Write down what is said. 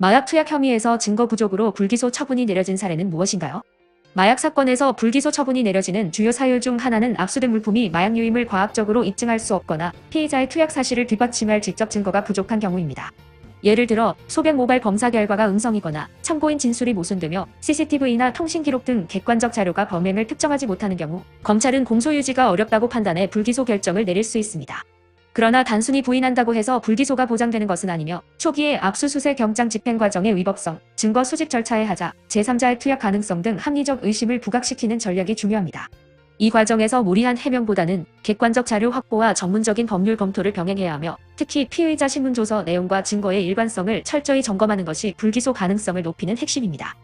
마약 투약 혐의에서 증거 부족으로 불기소 처분이 내려진 사례는 무엇인가요? 마약 사건에서 불기소 처분이 내려지는 주요 사유 중 하나는 압수된 물품이 마약 유임을 과학적으로 입증할 수 없거나 피의자의 투약 사실을 뒷받침할 직접 증거가 부족한 경우입니다. 예를 들어 소변 모발 검사 결과가 음성이거나 참고인 진술이 모순되며 CCTV나 통신 기록 등 객관적 자료가 범행을 특정하지 못하는 경우 검찰은 공소 유지가 어렵다고 판단해 불기소 결정을 내릴 수 있습니다. 그러나 단순히 부인한다고 해서 불기소가 보장되는 것은 아니며 초기에 압수수색 경장 집행 과정의 위법성, 증거 수집 절차의 하자, 제3자의 투약 가능성 등 합리적 의심을 부각시키는 전략이 중요합니다. 이 과정에서 무리한 해명보다는 객관적 자료 확보와 전문적인 법률 검토를 병행해야 하며 특히 피의자 신문조서 내용과 증거의 일관성을 철저히 점검하는 것이 불기소 가능성을 높이는 핵심입니다.